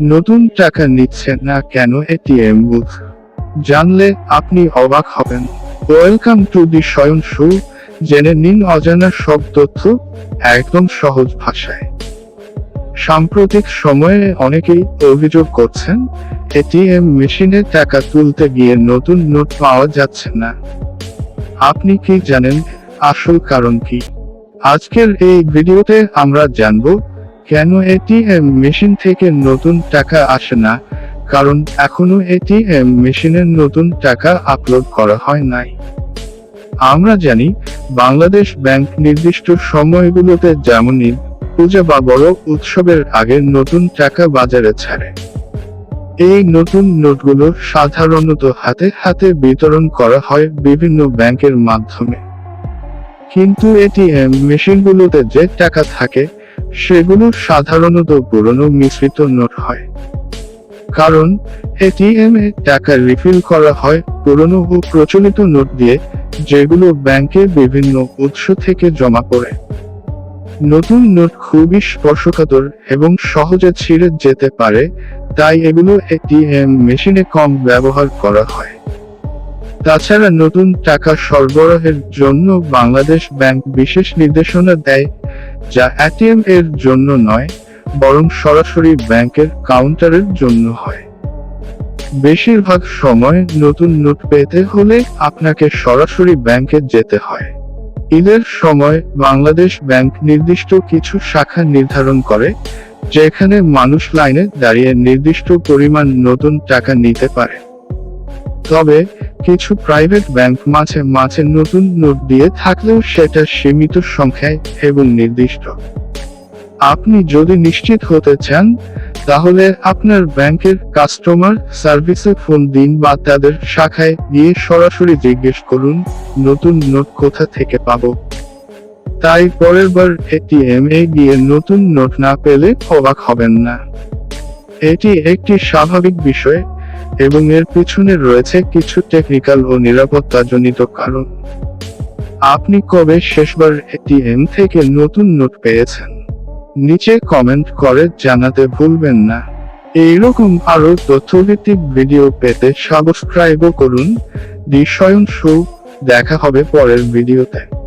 নতুন টাকা নিচ্ছে না কেন এটিএম বুথ? জানলে আপনি অবাক হবেন। ওয়েলকাম টু দি স্বয়ং শো। জেনে নিন অজানা সব তথ্য একদম সহজ ভাষায়। সাম্প্রতিক সময়ে অনেকেই অভিযোগ করছেন এটিএম মেশিনে টাকা তুলতে গিয়ে নতুন নোট পাওয়া যাচ্ছে না। আপনি কি জানেন? আসল কারণ কি? আজকের এই ভিডিওতে আমরা জানব কেন এটিএম মেশিন থেকে নতুন টাকা আসে না? কারণ এখনও এটিএম মেশিনের নতুন টাকা আপলোড করা হয় নাই। আমরা জানি, বাংলাদেশ ব্যাংক নির্দিষ্ট সময়গুলোতে যেমন পূজা বা বড় উৎসবের আগে নতুন টাকা বাজারে ছাড়ে। এই নতুন নোটগুলো সাধারণত হাতে হাতে বিতরণ করা হয় বিভিন্ন ব্যাংকের মাধ্যমে। কিন্তু এটিএম মেশিনগুলোতে যে টাকা থাকে সেগুলো সাধারণত পুরনো মিশ্রিত নোট হয়। কারণ এটিএম এ টাকা রিফিল করা হয় পুরনো ও প্রচলিত নোট দিয়ে, যেগুলো ব্যাংকের বিভিন্ন উৎস থেকে জমা পড়ে। নতুন নোট খুবই স্পর্শকাতর এবং সহজে ছিঁড়ে যেতে পারে, তাই এগুলো এটিএম মেশিনে কম ব্যবহার করা হয়। তাছাড়া নতুন টাকা সরবরাহের জন্য বাংলাদেশ ব্যাংক বিশেষ নির্দেশনা দেয় যা এটিএম এর জন্য নয়, বরং সরাসরি ব্যাংকের কাউন্টারের জন্য হয়। বেশিরভাগ সময় নতুন নোট পেতে হলে আপনাকে সরাসরি ব্যাংকে যেতে হয়। ঈদের সময় বাংলাদেশ ব্যাংক নির্দিষ্ট কিছু শাখা নির্ধারণ করে, যেখানে মানুষ লাইনে দাঁড়িয়ে নির্দিষ্ট পরিমাণ নতুন টাকা নিতে পারে। তবে কিছু প্রাইভেট ব্যাংক মাঝে মাঝে নতুন নোট দিয়ে থাকলেও সেটা সীমিত সংখ্যায় এবং নির্দিষ্ট। আপনি যদি নিশ্চিত হতে চান, তাহলে আপনার ব্যাংকের কাস্টমার সার্ভিসে ফোন দিন বা তাদের শাখায় গিয়ে সরাসরি জিজ্ঞেস করুন, নতুন নোট কোথা থেকে পাবো? তাই পরের বার এটিএম এ গিয়ে নতুন নোট না পেলে অবাক হবেন না। এটি একটি স্বাভাবিক বিষয় এবং এর পিছনে রয়েছে কিছু টেকনিক্যাল ও নিরাপত্তাজনিত কারণ। আপনি কবে শেষবার এটিএম থেকে নতুন নোট পেয়েছেন? নিচে কমেন্ট করে জানাতে ভুলবেন না। এইরকম আরও তথ্যভিত্তিক ভিডিও পেতে সাবস্ক্রাইবও করুন। দি স্বয়ং শো। দেখা হবে পরের ভিডিওতে